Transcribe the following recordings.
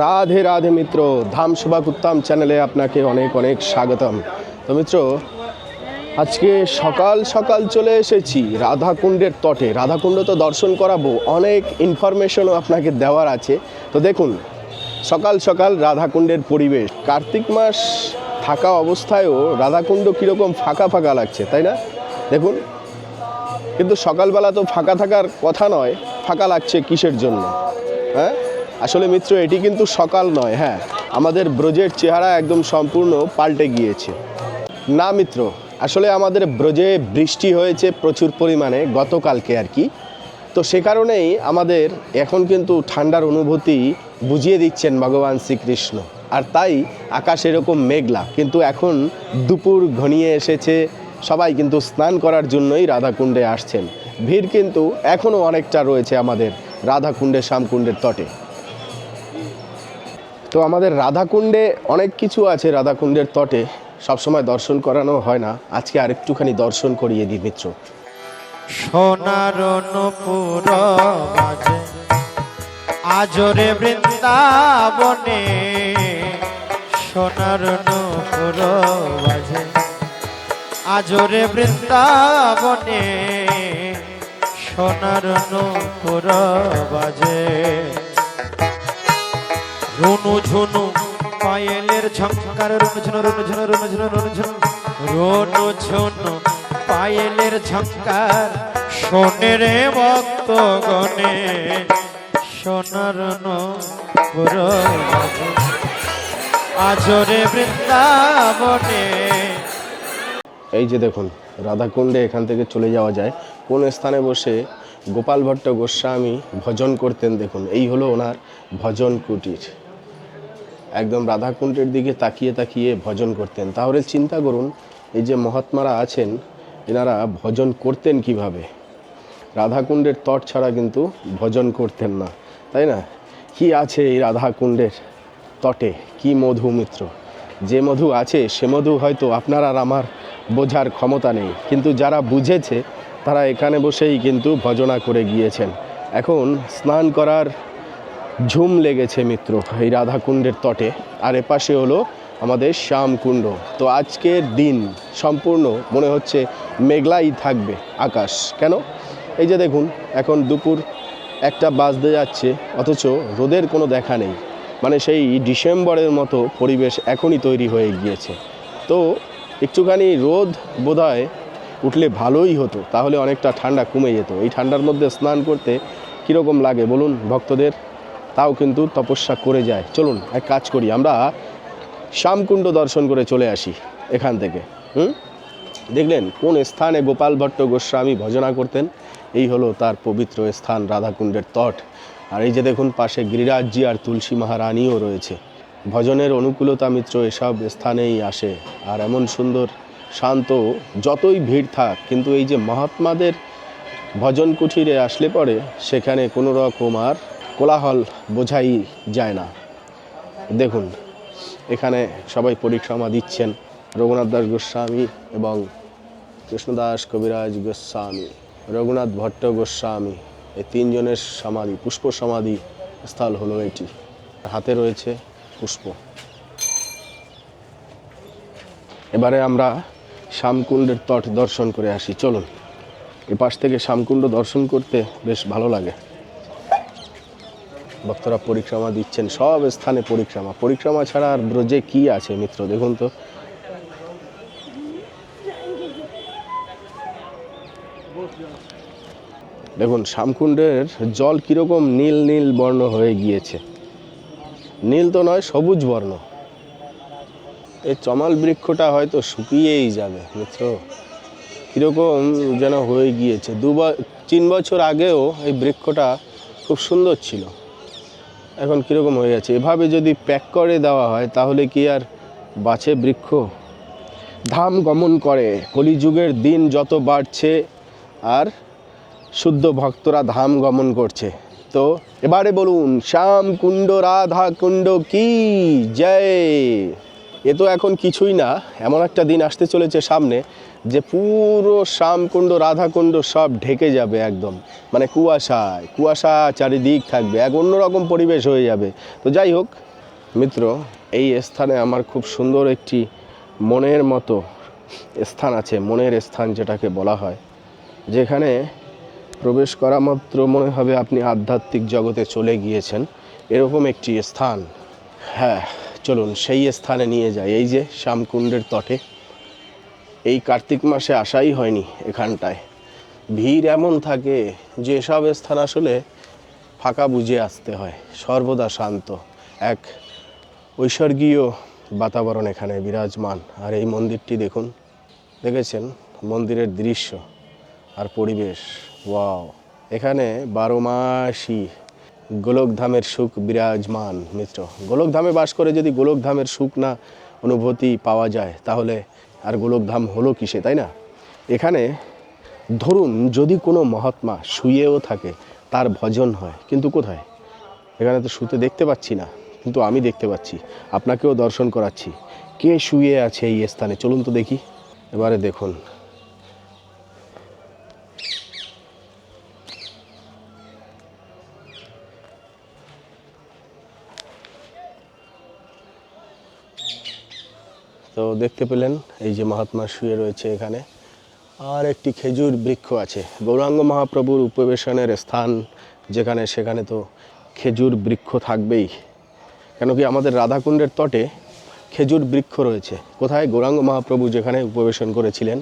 রাধে রাধে মিত্র, ধাম শোভা উত্তম চ্যানেলে আপনাকে অনেক অনেক স্বাগতম। তো মিত্র, আজকে সকাল সকাল চলে এসেছি রাধাকুণ্ডের তটে। রাধাকুণ্ড তো দর্শন করাবো, অনেক ইনফরমেশনও আপনাকে দেওয়ার আছে। তো দেখুন, সকাল সকাল রাধাকুণ্ডের পরিবেশ। কার্তিক মাস থাকা অবস্থায়ও রাধাকুণ্ড কীরকম ফাঁকা ফাঁকা লাগছে, তাই না? দেখুন, কিন্তু সকালবেলা তো ফাঁকা থাকার কথা নয়, ফাঁকা লাগছে কিসের জন্য? হ্যাঁ? আসলে মিত্র, এটি কিন্তু সকাল নয় হ্যাঁ। আমাদের ব্রজের চেহারা একদম সম্পূর্ণ পাল্টে গিয়েছে। না মিত্র, আসলে আমাদের ব্রজে বৃষ্টি হয়েছে প্রচুর পরিমাণে গতকালকে আর কি। তো সে কারণেই আমাদের এখন কিন্তু ঠান্ডার অনুভূতি বুঝিয়ে দিচ্ছেন ভগবান শ্রীকৃষ্ণ। আর তাই আকাশ এরকম মেঘলা, কিন্তু এখন দুপুর ঘনিয়ে এসেছে। সবাই কিন্তু স্নান করার জন্যই রাধাকুণ্ডে আসছেন। ভিড় কিন্তু এখনও অনেকটা রয়েছে আমাদের রাধাকুণ্ডে, শ্যামকুণ্ডের তটে। তো আমাদের রাধাকুণ্ডে অনেক কিছু আছে রাধাকুণ্ডের তটে। সবসময় দর্শন করানো হয় না। আজকে আরেকটুখানি দর্শন করিয়ে দিই, মিত্র। সোনার আজরে বৃন্দাবনে, সোনার নপুর বাজে আজরে বৃন্দাবনে, সোনার নপুর বাজে রুনু ঝুনু, পায়েলের ঝঙ্কার, রুনু ঝুনু রুনু ঝুনু রুনু ঝুনু রুনু ঝুনু। রুনু ঝুনু, পায়েলের ঝঙ্কার, শোনে রে ভক্ত গণে সোনার আজরে বৃন্দাবনে। এই যে দেখুন, রাধাকুণ্ডে এখান থেকে চলে যাওয়া যায়। কোন স্থানে বসে গোপাল ভট্ট গোস্বামী ভজন করতেন দেখুন। এই হলো ওনার ভজন কুটির। একদম রাধাকুণ্ডের দিকে তাকিয়ে তাকিয়ে ভজন করতেন। তাহলে চিন্তা করুন, এই যে মহাত্মারা আছেন, এনারা ভজন করতেন কীভাবে? রাধাকুণ্ডের তট ছাড়া কিন্তু ভজন করতেন না, তাই না? কি আছে এই রাধাকুণ্ডের তটে? কি মধু মিত্র? যে মধু আছে, সে মধু হয়তো আপনার আর আমার বোঝার ক্ষমতা নেই। কিন্তু যারা বুঝেছে, তারা এখানে বসেই কিন্তু ভজনা করে গিয়েছেন। এখন স্নান করার ঝুম লেগেছে মিত্র এই রাধাকুণ্ডের তটে। আর এপাশে হলো আমাদের শ্যামকুণ্ড। তো আজকের দিন সম্পূর্ণ মনে হচ্ছে মেঘলাই থাকবে আকাশ। কেন? এই যে দেখুন, এখন দুপুর একটা বাজতে যাচ্ছে, অথচ রোদের কোনো দেখা নেই। মানে সেই ডিসেম্বরের মতো পরিবেশ এখনই তৈরি হয়ে গিয়েছে। তো একটুখানি রোদ বোধহয় উঠলে ভালোই হতো, তাহলে অনেকটা ঠান্ডা কমে যেত। এই ঠান্ডার মধ্যে স্নান করতে কীরকম লাগে বলুন ভক্তদের? তাও কিন্তু তপস্যা করে যায়। চলুন এক কাজ করি, আমরা শ্যামকুণ্ড দর্শন করে চলে আসি এখান থেকে। হুম? দেখলেন কোন স্থানে গোপাল ভট্ট গোস্বামী ভজনা করতেন? এই হলো তার পবিত্র স্থান রাধাকুণ্ডের তট। আর এই যে দেখুন, পাশে গিরিরাজজি আর তুলসী মহারানীও রয়েছে। ভজনের অনুকূলতা মিত্র এসব স্থানেই আসে। আর এমন সুন্দর, শান্ত, যতই ভিড় থাক, কিন্তু এই যে মহাত্মাদের ভজন কুঠিরে আসলে পরে সেখানে কোনো রকম আর কোলাহল বোঝাই যায় না। দেখুন, এখানে সবাই পরিক্রমা দিচ্ছেন রঘুনাথ দাস গোস্বামী এবং কৃষ্ণদাস কবিরাজ গোস্বামী, রঘুনাথ ভট্ট গোস্বামী, এই তিনজনের সমাধি, পুষ্প সমাধি স্থল হলো এটি। হাতে রয়েছে পুষ্প। এবারে আমরা শ্যামকুণ্ডের তট দর্শন করে আসি। চলুন, এপাশ থেকে শ্যামকুণ্ড দর্শন করতে বেশ ভালো লাগে। ভক্তরা পরিক্রমা দিচ্ছেন, সব স্থানে পরিক্রমা। পরিক্রমা ছাড়া আর ব্রজে কি আছে মিত্র, দেখুন তো। দেখুন, শ্যামকুণ্ডের জল কীরকম নীল নীল বর্ণ হয়ে গিয়েছে। নীল তো নয়, সবুজ বর্ণ। এই চমাল বৃক্ষটা হয়তো শুকিয়েই যাবে, মিত্র। কীরকম যেন হয়ে গিয়েছে। দু ব- তিন বছর আগেও এই বৃক্ষটা খুব সুন্দর ছিল। এখন কীরকম হয়ে গেছে? এভাবে যদি প্যাক করে দেওয়া হয়, তাহলে কি আর বাছে বৃক্ষ? ধাম গমন করে, কলিযুগের দিন যত বাড়ছে, আর শুদ্ধ ভক্তরা ধাম গমন করছে। তো এবারে বলুন, শ্যাম কুণ্ড, রাধা কুণ্ড কি? জয়! এ তো এখন কিছুই না, এমন একটা দিন আসতে চলেছে সামনে। যে পুরো শ্যামকুণ্ড, রাধাকুণ্ড সব ঢেকে যাবে একদম। মানে কুয়াশায়, কুয়াশা চারিদিক থাকবে, এক অন্যরকম পরিবেশ হয়ে যাবে। তো যাই হোক, মিত্র, এই স্থানে আমার খুব সুন্দর একটি মনের মতো স্থান আছে, মনের স্থান যেটাকে বলা হয়, যেখানে প্রবেশ করা মাত্র মনে হবে আপনি আধ্যাত্মিক জগতে চলে গিয়েছেন। এরকম একটি স্থান। হ্যাঁ চলুন সেই স্থানে নিয়ে যাই। এই যে শ্যামকুণ্ডের তটে। এই কার্তিক মাসে আসাই হয়নি এখানটায়। ভিড় এমন থাকে যে সব স্থান আসলে ফাঁকা বুঝে আসতে হয়। সর্বদা শান্ত, এক ঐশ্বর্গীয় বাতাবরণ এখানে বিরাজমান। আর এই মন্দিরটি দেখুন, দেখেছেন? মন্দিরের দৃশ্য আর পরিবেশ। ওয়াও, এখানে বারো মাসই গোলকধামের সুখ বিরাজমান, মিত্র। গোলকধামে বাস করে যদি গোলকধামের সুখ না, অনুভূতি পাওয়া যায়, তাহলে আর গোলকধাম হলো কিসে, তাই না? এখানে ধরুন যদি কোনো মহাত্মা শুয়েও থাকে, তার ভজন হয়, কিন্তু কোথায়? এখানে তো শুতে দেখতে পাচ্ছি না, কিন্তু আমি দেখতে পাচ্ছি, আপনাকেও দর্শন করাচ্ছি। কে শুয়ে আছে এই স্থানে? চলুন তো দেখি। এবারে দেখুন তো দেখতে পেলেন এই যে মহাত্মা শুয়ে রয়েছে এখানে। আর একটি খেজুর বৃক্ষ আছে। গৌরাঙ্গ মহাপ্রভুর উপবেশনের স্থান যেখানে, সেখানে তো খেজুর বৃক্ষ থাকবেই। কেন কি আমাদের রাধাকুণ্ডের তটে খেজুর বৃক্ষ রয়েছে। কোথায়? গৌরাঙ্গ মহাপ্রভু যেখানে উপবেশন করেছিলেন,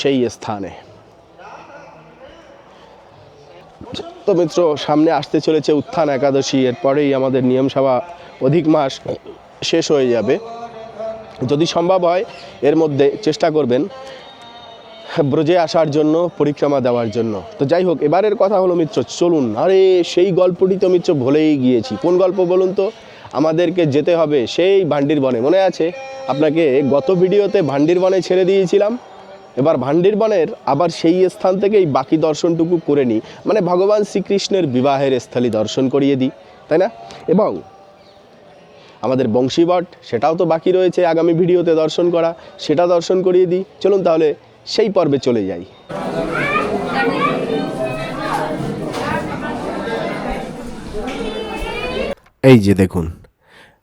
সেই স্থানে। তো মিত্র, সামনে আসতে চলেছে উত্থান একাদশী। এরপরেই আমাদের নিয়ম সভা অধিক মাস শেষ হয়ে যাবে। যদি সম্ভব হয়, এর মধ্যে চেষ্টা করবেন ব্রজে আসার জন্য, পরিক্রমা দেওয়ার জন্য। তো যাই হোক, এবারের কথা হলো মিত্র, চলুন। আরে, সেই গল্পটি তো মিত্র ভুলেই গিয়েছি। কোন গল্প বলুন তো? আমাদেরকে যেতে হবে সেই ভান্ডির বনে। মনে আছে? আপনাকে গত ভিডিওতে ভান্ডির বনে ছেড়ে দিয়েছিলাম। এবার ভান্ডির বনের আবার সেই স্থান থেকেই বাকি দর্শনটুকু করে নিই। মানে ভগবান শ্রীকৃষ্ণের বিবাহের স্থলী দর্শন করিয়ে দিই, তাই না? এবং আমাদের বংশীবট, সেটাও তো বাকি রয়েছে আগামী ভিডিওতে দর্শন করা, সেটা দর্শন করিয়ে দিই। চলুন তাহলে সেই পর্বে চলে যাই। এই যে দেখুন,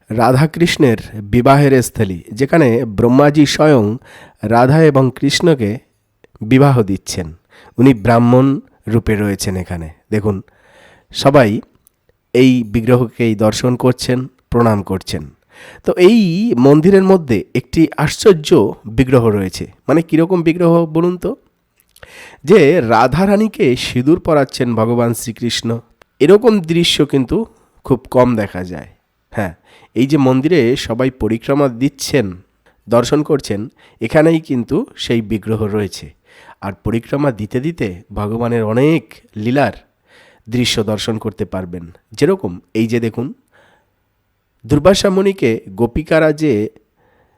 রাধাকৃষ্ণের বিবাহের স্থলী, যেখানে ব্রহ্মাজি স্বয়ং রাধা এবং কৃষ্ণকে বিবাহ দিচ্ছেন। উনি ব্রাহ্মণ রূপে রয়েছেন এখানে। দেখুন, সবাই এই বিগ্রহকেই দর্শন করছেন। প্রণাম করছেন। তো এই মন্দিরের মধ্যে একটি আশ্চর্য বিগ্রহ রয়েছে। মানে কীরকম বিগ্রহ বলুন তো? যে রাধারানীকে সিঁদুর পরাচ্ছেন ভগবান শ্রীকৃষ্ণ। এরকম দৃশ্য কিন্তু খুব কম দেখা যায়। হ্যাঁ এই যে মন্দিরে সবাই পরিক্রমা দিচ্ছেন, দর্শন করছেন, এখানেই কিন্তু সেই বিগ্রহ রয়েছে। আর পরিক্রমা দিতে দিতে ভগবানের অনেক লীলার দৃশ্য দর্শন করতে পারবেন। যেরকম এই যে দেখুন দুর্বাসা মুনিকে গোপিকারা যে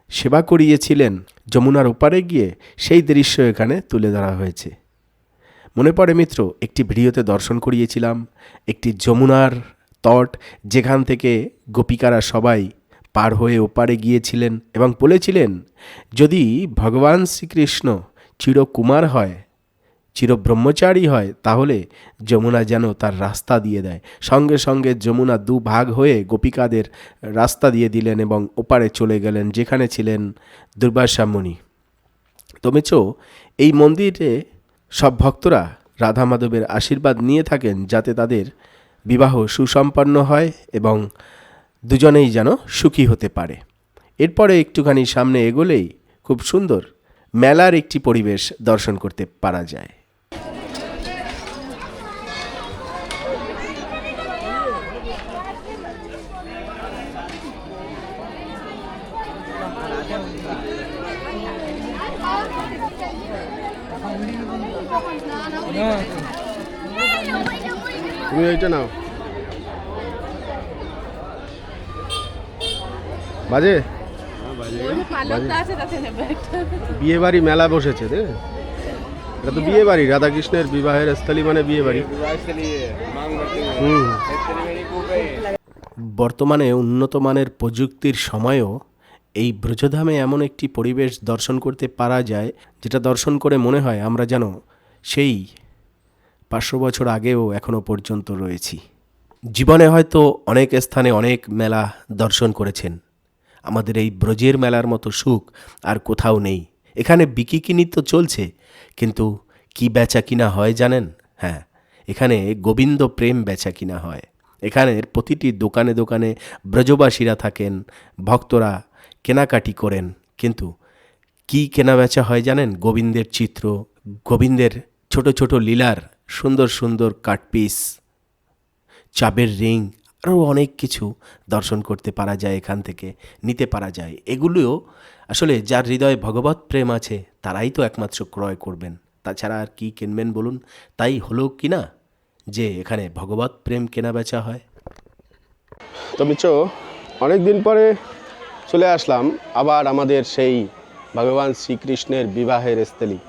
সেবা করিয়েছিলেন। যমুনার ওপারে গিয়ে সেই দৃশ্য এখানে তুলে ধরা হয়েছে। মনে পড়ে মিত্র, একটি ভিডিওতে দর্শন করিয়েছিলাম, একটি যমুনার তট যেখান থেকে গোপিকারা সবাই পার হয়ে ওপারে গিয়েছিলেন এবং বলেছিলেন, যদি ভগবান শ্রীকৃষ্ণ চিরকুমার হয় চির ব্রহ্মচারী হয়, তাহলে যমুনা যেন তার রাস্তা দিয়ে দেয়। সঙ্গে সঙ্গে যমুনা দু ভাগ হয়ে গোপিকাদের রাস্তা দিয়ে দিলেন এবং ওপারে চলে গেলেন, যেখানে ছিলেন দুর্বাসা মুনি তো মেচো এই মন্দিরে সব ভক্তরা রাধা মাধবের আশীর্বাদ নিয়ে থাকেন যাতে তাদের বিবাহ সুসম্পন্ন হয় এবং দুজনেই যেন সুখী হতে পারে। এরপরে একটুখানি সামনে এগোলেই খুব সুন্দর মেলার একটি পরিবেশ দর্শন করতে পারা যায়। তুমি এইটা নাও। বাজে? বিয়ে বাড়ি মেলা বসেছে রে। এটা তো বিয়ে বাড়ি রাধাকৃষ্ণের বিবাহের স্থলী মানে বিয়ে বাড়ি হুম। বর্তমানে উন্নত মানের প্রযুক্তির সময়ও এই ব্রজধামে এমন একটি পরিবেশ দর্শন করতে পারা যায়, যেটা দর্শন করে মনে হয় আমরা যেন সেই পাঁচশো বছর আগেও এখনও পর্যন্ত রয়েছি। জীবনে হয়তো অনেক স্থানে অনেক মেলা দর্শন করেছেন। আমাদের এই ব্রজের মেলার মতো সুখ আর কোথাও নেই। এখানে বিকিকিনি তো চলছে, কিন্তু কি বেচা কিনা হয় জানেন? হ্যাঁ এখানে গোবিন্দ প্রেম বেচা কিনা হয়। এখানের প্রতিটি দোকানে দোকানে ব্রজবাসীরা থাকেন, ভক্তরা কেনাকাটি করেন। কিন্তু কি কেনা বেচা হয় জানেন? গোবিন্দের চিত্র, গোবিন্দের ছোট ছোট লীলার সুন্দর সুন্দর কাটপিস চাবের রিং, আরও অনেক কিছু দর্শন করতে পারা যায়, এখান থেকে নিতে পারা যায়। এগুলিও আসলে যার হৃদয়ে ভগবত প্রেম আছে, তারাই তো একমাত্র ক্রয় করবেন। তাছাড়া আর কি কিনবেন বলুন? তাই হলো কি না যে এখানে ভগবত প্রেম কেনা বেচা হয়? তো মিচো অনেক দিন পরে চলে আসলাম আবার আমাদের সেই ভগবান শ্রীকৃষ্ণের বিবাহের স্থলী।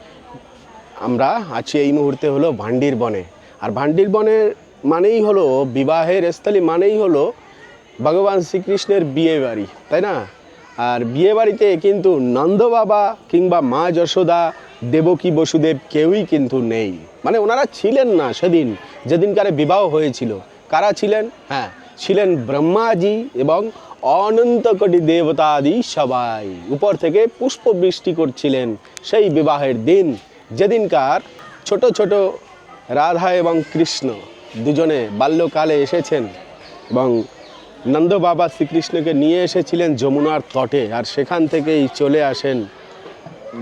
আমরা আছি এই মুহূর্তে হলো ভান্ডির বনে। আর ভান্ডির বনের মানেই হলো বিবাহের স্থলী, মানেই হলো ভগবান শ্রীকৃষ্ণের বিয়ে বাড়ি, তাই না? আর বিয়ে বাড়িতে কিন্তু নন্দ বাবা কিংবা মা যশোদা, দেবকী বসুদেব কেউই কিন্তু নেই। মানে ওনারা ছিলেন না সেদিন, যেদিনকারে বিবাহ হয়েছিল। কারা ছিলেন? হ্যাঁ ছিলেন ব্রহ্মাজি এবং অনন্ত কোটি দেবতাদি সবাই। উপর থেকে পুষ্প বৃষ্টি করছিলেন সেই বিবাহের দিন। যেদিনকার ছোট ছোট রাধা এবং কৃষ্ণ দুজনে বাল্যকালে এসেছেন এবং নন্দ বাবা শ্রীকৃষ্ণকে নিয়ে এসেছিলেন যমুনার তটে আর সেখান থেকেই চলে আসেন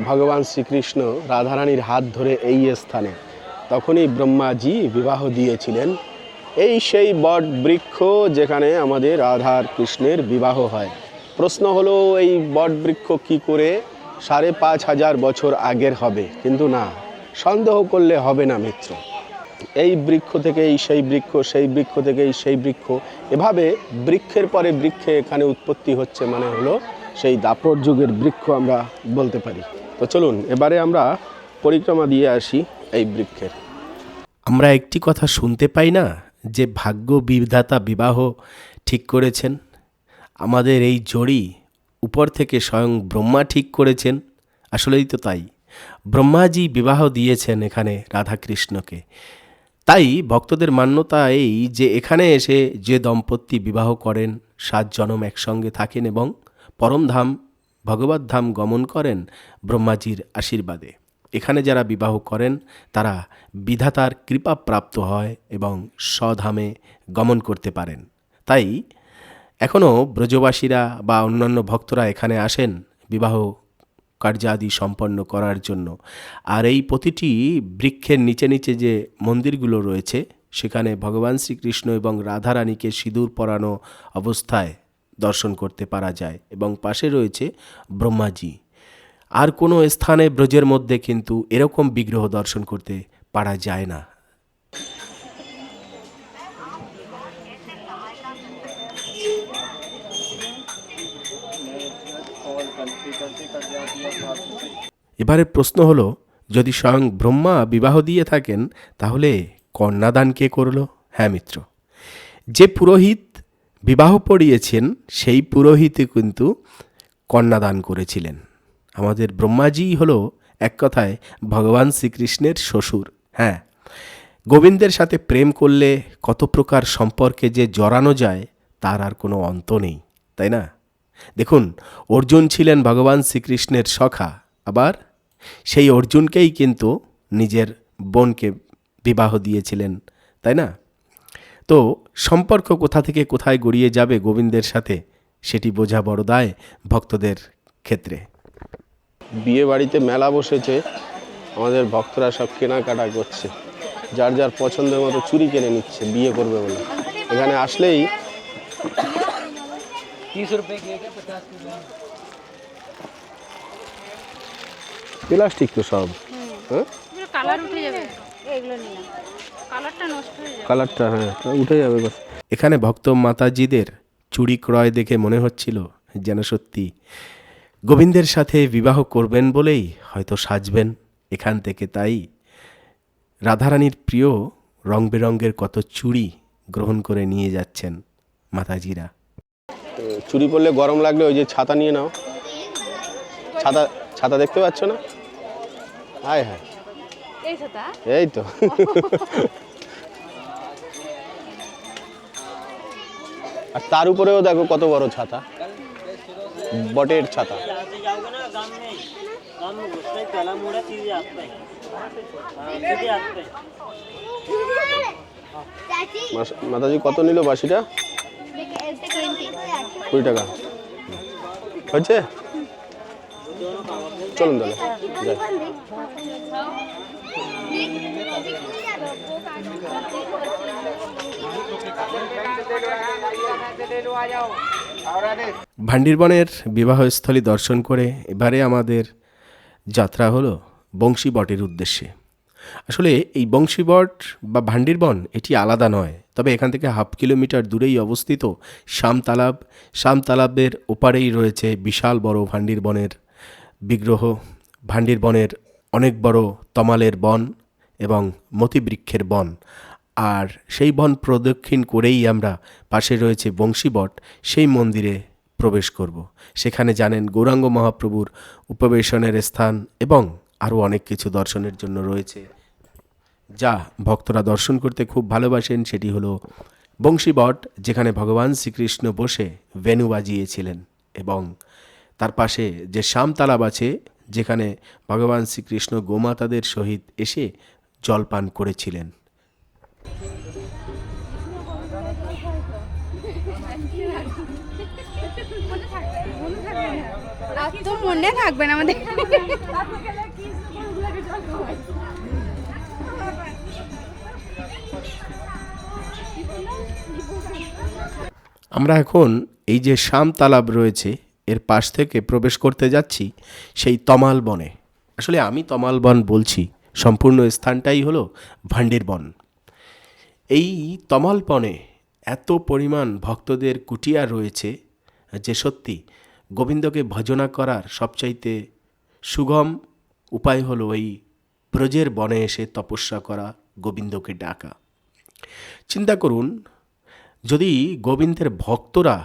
ভগবান শ্রীকৃষ্ণ রাধারানীর হাত ধরে এই স্থানে। তখনই ব্রহ্মাজি বিবাহ দিয়েছিলেন। এই সেই বট বৃক্ষ যেখানে আমাদের রাধার কৃষ্ণের বিবাহ হয়। প্রশ্ন হলো, এই বট বৃক্ষ কী করে সাড়ে পাঁচ হাজার বছর আগের হবে, কিন্তু না, সন্দেহ করলে হবে না মিত্র। এই বৃক্ষ থেকেই সেই বৃক্ষ সেই বৃক্ষ থেকেই সেই বৃক্ষ, এভাবে বৃক্ষের পরে বৃক্ষে এখানে উৎপত্তি হচ্ছে মানে হলো সেই দাপর যুগের বৃক্ষ আমরা বলতে পারি। তো চলুন, এবারে আমরা পরিক্রমা দিয়ে আসি এই বৃক্ষের। আমরা একটি কথা শুনতে পাই না, যে ভাগ্য বিধাতা বিবাহ ঠিক করেছেন? আমাদের এই জড়ি উপর থেকে স্বয়ং ব্রহ্মা ঠিক করেছেন। আসলেই তো তাই। ব্রহ্মাজি বিবাহ দিয়েছেন এখানে রাধাকৃষ্ণকে। তাই ভক্তদের মান্যতা এই যে এখানে এসে যে দম্পতি বিবাহ করেন, সাত জনম একসঙ্গে থাকেন এবং পরমধাম ভগবত ধাম গমন করেন ব্রহ্মাজির আশীর্বাদে। এখানে যারা বিবাহ করেন, তারা বিধাতার কৃপা প্রাপ্ত হয় এবং স্বধামে গমন করতে পারেন। তাই এখনও ব্রজবাসীরা বা অন্যান্য ভক্তরা এখানে আসেন বিবাহ কার্যাদি সম্পন্ন করার জন্য। আর এই প্রতিটি বৃক্ষের নিচে নিচে যে মন্দিরগুলো রয়েছে, সেখানে ভগবান শ্রীকৃষ্ণ এবং রাধারানীকে সিঁদুর পরানো অবস্থায় দর্শন করতে পারা যায় এবং পাশে রয়েছে ব্রহ্মাজি। আর কোনো স্থানে ব্রজের মধ্যে কিন্তু এরকম বিগ্রহ দর্শন করতে পারা যায় না। এবারে প্রশ্ন হলো, যদি স্বয়ং ব্রহ্মা বিবাহ দিয়ে থাকেন, তাহলে কন্যাদান কে করল? হ্যাঁ মিত্র। যে পুরোহিত বিবাহ পড়িয়েছেন, সেই পুরোহিতে কিন্তু কন্যাদান করেছিলেন। আমাদের ব্রহ্মাজি হলো এক কথায় ভগবান শ্রীকৃষ্ণের শ্বশুর। হ্যাঁ গোবিন্দের সাথে প্রেম করলে কত প্রকার সম্পর্কে যে জড়ানো যায়, তার আর কোনো অন্ত নেই, তাই না? দেখুন, অর্জুন ছিলেন ভগবান শ্রীকৃষ্ণের সখা, আবার সেই অর্জুনকেই কিন্তু নিজের বোনকে বিবাহ দিয়েছিলেন, তাই না? তো সম্পর্ক কোথা থেকে কোথায় গড়িয়ে যাবে গোবিন্দের সাথে, সেটি বোঝা বড় দায় ভক্তদের ক্ষেত্রে। বিয়ে বাড়িতে মেলা বসেছে, আমাদের ভক্তরা সব কেনাকাটা করছে, যার যার পছন্দের মতো চুরি কিনে নিচ্ছে, বিয়ে করবে বলে। এখানে আসলেই প্লাস্টিক তো সব কালার উঠে যাবে এগুলো নিলাম কালারটা নষ্ট হয়ে যাবে। কালারটা হ্যাঁ তা উঠে যাবে বাস। এখানে ভক্ত মাতাজিদের চুড়ি ক্রয় দেখে মনে হচ্ছিল যেন সত্যি। গোবিন্দের সাথে বিবাহ করবেন বলেই হয়তো সাজবেন। এখান থেকে তাই রাধারানীর প্রিয় রং বেরঙ্গের কত চুড়ি গ্রহণ করে নিয়ে যাচ্ছেন মাতাজিরা। চুরি পড়লে গরম লাগলে ওই যে ছাতা নিয়ে নাও। ছাতা ছাতা দেখতে পাচ্ছ না? হায় হায়। এই তো। আর তার উপরেও দেখো কত বড় ছাতা। বটের ছাতা। মাতাজি কত নিল বাসিটা? কুড়ি টাকা। হয়েছে? চলুন তাহলে ভান্ডিরবনের বিবাহস্থলী দর্শন করে এবারে আমাদের যাত্রা হলো বংশীবটের উদ্দেশ্যে। আসলে এই বংশীবট বা ভান্ডিরবন এটি আলাদা নয় তবে এখান থেকে হাফ কিলোমিটার দূরেই অবস্থিত শামতালাব, শামতালাবের ওপারেই রয়েছে বিশাল বড় ভান্ডিরবনের বিগ্রহ। ভান্ডিরবনের অনেক বড় তমালের বন এবং মতিবৃক্ষের বন। আর সেই বন প্রদক্ষিণ করেই আমরা পাশে রয়েছে বংশীবট, সেই মন্দিরে প্রবেশ করব। সেখানে জানেন গৌরাঙ্গ মহাপ্রভুর উপবেশনের স্থান এবং আরও অনেক কিছু দর্শনের জন্য রয়েছে। যা ভক্তরা দর্শন করতে খুব ভালোবাসেন, সেটি হলো বংশীবট, যেখানে ভগবান শ্রীকৃষ্ণ বসে ভেনু বাজিয়েছিলেন এবং তার পাশে যে শ্যামতালাব আছে, যেখানে ভগবান শ্রীকৃষ্ণ গোমাতাদের সহিত এসে জলপান করেছিলেন। মনে থাকবে না। আমাদের আমরা এখন এই যে শাম তালাব রয়েছে, এর পাশ থেকে প্রবেশ করতে যাচ্ছি সেই তমাল বনে। আসলে আমি তমাল বন বলছি, সম্পূর্ণ স্থানটাই হলো ভান্ডের বন। এই তমাল বনে এত পরিমাণ ভক্তদের কুটিয়া রয়েছে যে সত্যি গোবিন্দকে ভজনা করার সবচাইতে সুগম উপায় হলো এই ব্রজের বনে এসে তপস্যা করা গোবিন্দকে ডাকা। চিন্তা করুন, যদি গোবিন্দের ভক্তরা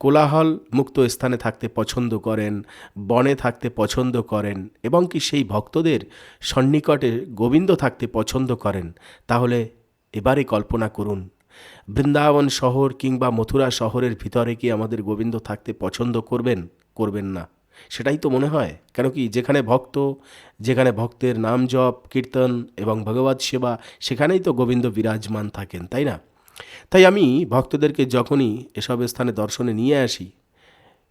কোলাহল মুক্ত স্থানে থাকতে পছন্দ করেন, বনে থাকতে পছন্দ করেন এবং কি সেই ভক্তদের সন্নিকটে গোবিন্দ থাকতে পছন্দ করেন, তাহলে এবারে কল্পনা করুন, বৃন্দাবন শহর কিংবা মথুরা শহরের ভিতরে কি আমাদের গোবিন্দ থাকতে পছন্দ করবেন করবেন না। সেটাই তো মনে হয়। কেন কি যেখানে ভক্ত, যেখানে ভক্তের নাম জপ, কীর্তন এবং ভগবত সেবা, সেখানেই তো গোবিন্দ বিরাজমান থাকেন, তাই না? তাই আমি ভক্তদেরকে যখনই এসব স্থানে দর্শনে নিয়ে আসি,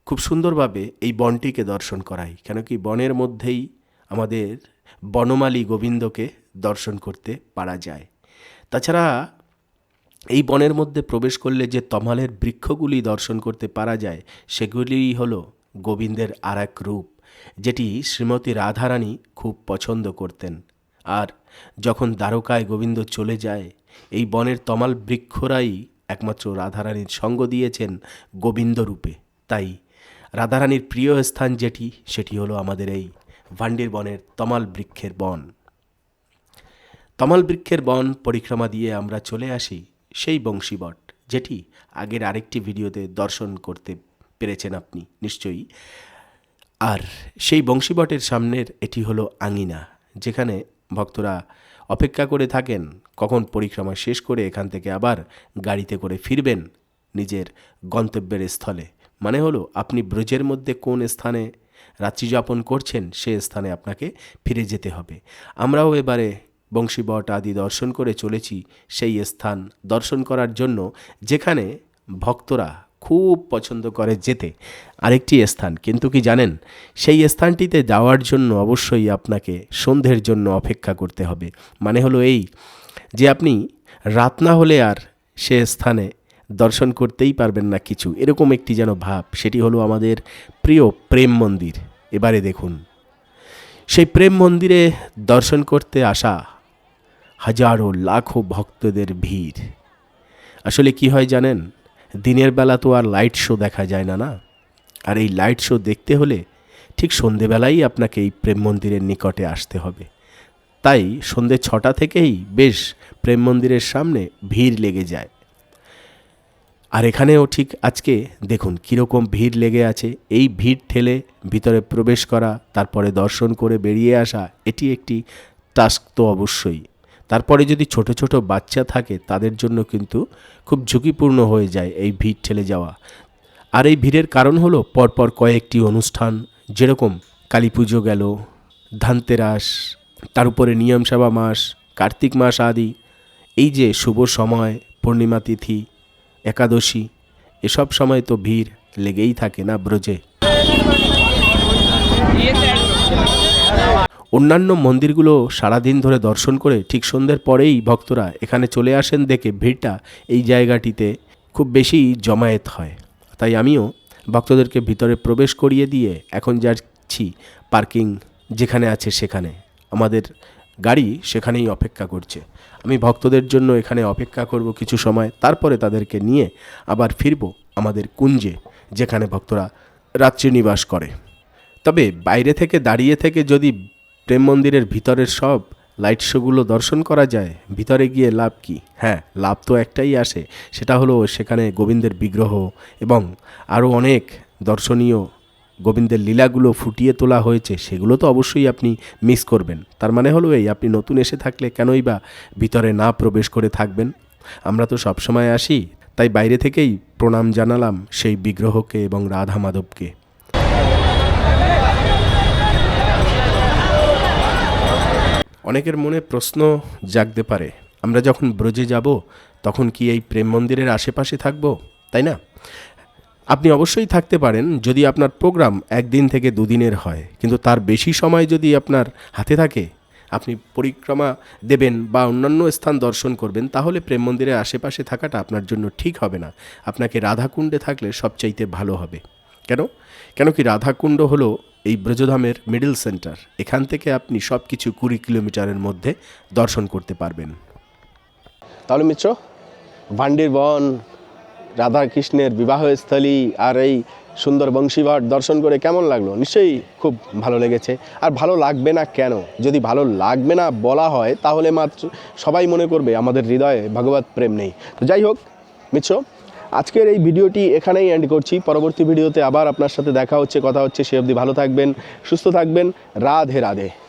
খুব সুন্দরভাবে এই বনটিকে দর্শন করাই। কেন কি বনের মধ্যেই আমাদের বনমালী গোবিন্দকে দর্শন করতে পারা যায়। তাছাড়া এই বনের মধ্যে প্রবেশ করলে যে তমালের বৃক্ষগুলি দর্শন করতে পারা যায়, সেগুলিই হলো গোবিন্দের আর এক রূপ, যেটি শ্রীমতী রাধারানী খুব পছন্দ করতেন। আর যখন দ্বারকায় গোবিন্দ চলে যায়, এই বনের তমাল বৃক্ষরাই একমাত্র রাধারানীর সঙ্গ দিয়েছেন গোবিন্দ রূপে। তাই রাধারানীর প্রিয় স্থান যেটি, সেটি হলো আমাদের এই ভান্ডির বনের তমাল বৃক্ষের বন। তমাল বৃক্ষের বন পরিক্রমা দিয়ে আমরা চলে আসি সেই বংশীবট, যেটি আগের আরেকটি ভিডিওতে দর্শন করতে পেরেছেন আপনি, নিশ্চয়ই। আর সেই বংশীবটের সামনের এটি হলো আঙিনা, যেখানে ভক্তরা অপেক্ষা করে থাকেন, কখন পরিক্রমা শেষ করে এখান থেকে আবার গাড়িতে করে ফিরবেন নিজের গন্তব্যের স্থলে। মানে হলো, আপনি ব্রজের মধ্যে কোন স্থানে রাত্রিযাপন করছেন, সে স্থানে আপনাকে ফিরে যেতে হবে। আমরাও এবারে বংশীবট আদি দর্শন করে চলেছি সেই স্থান দর্শন করার জন্য, যেখানে ভক্তরা খুব পছন্দ করে যেতে। আরেকটি স্থান, কিন্তু কি জানেন? সেই স্থানটিতে যাওয়ার জন্য অবশ্যই আপনাকে সন্ধ্যের জন্য অপেক্ষা করতে হবে। মানে হলো এই যে আপনি রাত না হলে আর সে স্থানে দর্শন করতেই পারবেন না কিছু। এরকম একটি যেন ভাব, সেটি হলো আমাদের প্রিয় প্রেম মন্দির। এবারে দেখুন। সেই প্রেম মন্দিরে দর্শন করতে আসা হাজারো লাখো ভক্তদের ভিড়। আসলে কি হয় জানেন? দিনের বেলা তো আর লাইট শো দেখা যায় না না? আর এই লাইট শো দেখতে হলে ঠিক সন্ধেবেলাই আপনাকে এই প্রেম মন্দিরের নিকটে আসতে হবে। তাই সন্ধে ছটা থেকেই বেশ প্রেম মন্দিরের সামনে ভিড় লেগে যায়। আর এখানেও ঠিক আজকে দেখুন কীরকম ভিড় লেগে আছে। এই ভিড় ঠেলে ভিতরে প্রবেশ করা, তারপরে দর্শন করে বেরিয়ে আসা, এটি একটি টাস্ক তো অবশ্যই। তারপরে যদি ছোট ছোট বাচ্চা থাকে, তাদের জন্য কিন্তু খুব ঝুঁকিপূর্ণ হয়ে যায় এই ভিড় ঠেলে যাওয়া। আর এই ভিড়ের কারণ হলো পরপর কয়েকটি অনুষ্ঠান, যেরকম কালী পুজো গেল, ধানতেরাস, তার উপরে নিয়মসভা মাস, কার্তিক মাস আদি, এই যে শুভ সময়, পূর্ণিমা তিথি, একাদশী, এসব সময় তো ভিড় লেগেই থাকে না ব্রজে? অন্যান্য মন্দিরগুলো সারাদিন ধরে দর্শন করে ঠিক সন্ধ্যের পরেই ভক্তরা এখানে চলে আসেন দেখে ভিড়টা এই জায়গাটিতে খুব বেশি জমায়েত হয়। তাই আমিও ভক্তদেরকে ভিতরে প্রবেশ করিয়ে দিয়ে এখন যাচ্ছি পার্কিং যেখানে আছে সেখানে। আমাদের গাড়ি সেখানেই অপেক্ষা করছে। আমি ভক্তদের জন্য এখানে অপেক্ষা করব কিছু সময়, তারপরে তাদেরকে নিয়ে আবার ফিরব আমাদের কুঞ্জে, যেখানে ভক্তরা রাত্রি নিবাস করে। তবে বাইরে থেকে, দাঁড়িয়ে থেকে যদি প্রেম মন্দিরের ভিতরের সব লাইট শোগুলো দর্শন করা যায়, ভিতরে গিয়ে লাভ কি? হ্যাঁ লাভ তো একটাই আসে, সেটা হলো সেখানে গোবিন্দের বিগ্রহ এবং আরও অনেক দর্শনীয় গোবিন্দের লীলাগুলো ফুটিয়ে তোলা হয়েছে, সেগুলো তো অবশ্যই আপনি মিস করবেন। তার মানে হলো এই, আপনি নতুন এসে থাকলে কেনই বা ভিতরে না প্রবেশ করে থাকবেন? আমরা তো সবসময় আসি, তাই বাইরে থেকেই প্রণাম জানালাম সেই বিগ্রহকে এবং রাধা মাধবকে অনেকের মনে প্রশ্ন জাগতে পারে, আমরা যখন ব্রজে যাব, তখন কি এই প্রেম মন্দিরের আশেপাশে থাকব, তাই না? আপনি অবশ্যই থাকতে পারেন যদি আপনার প্রোগ্রাম একদিন থেকে দুদিনের হয়, কিন্তু তার বেশি সময় যদি আপনার হাতে থাকে, আপনি পরিক্রমা দেবেন বা অন্যান্য স্থান দর্শন করবেন, তাহলে প্রেম মন্দিরের আশেপাশে থাকাটা আপনার জন্য ঠিক হবে না। আপনাকে রাধাকুণ্ডে থাকলে সবচাইতে ভালো হবে। কেন? কেন কি রাধাকুণ্ড হলো এই ব্রজধামের মিডল সেন্টার এখান থেকে আপনি সব কিছু কুড়ি কিলোমিটারের মধ্যে দর্শন করতে পারবেন। তাহলে মিত্র ভান্ডির বন রাধা কৃষ্ণের বিবাহস্থলী আর এই সুন্দর বংশীবাট দর্শন করে কেমন লাগল? নিশ্চয়ই খুব ভালো লেগেছে। আর ভালো লাগবে না কেন? যদি ভালো লাগবে না বলা হয়, তাহলে মাত্র সবাই মনে করবে আমাদের হৃদয়ে ভগবত প্রেম নেই। তো যাই হোক, মিত্র আজকের এই ভিডিওটি এখানেই এন্ড করছি। পরবর্তী ভিডিওতে আবার আপনার সাথে দেখা হচ্ছে, কথা হচ্ছে, সে অবধি ভালো থাকবেন, সুস্থ থাকবেন, রাধে রাধে।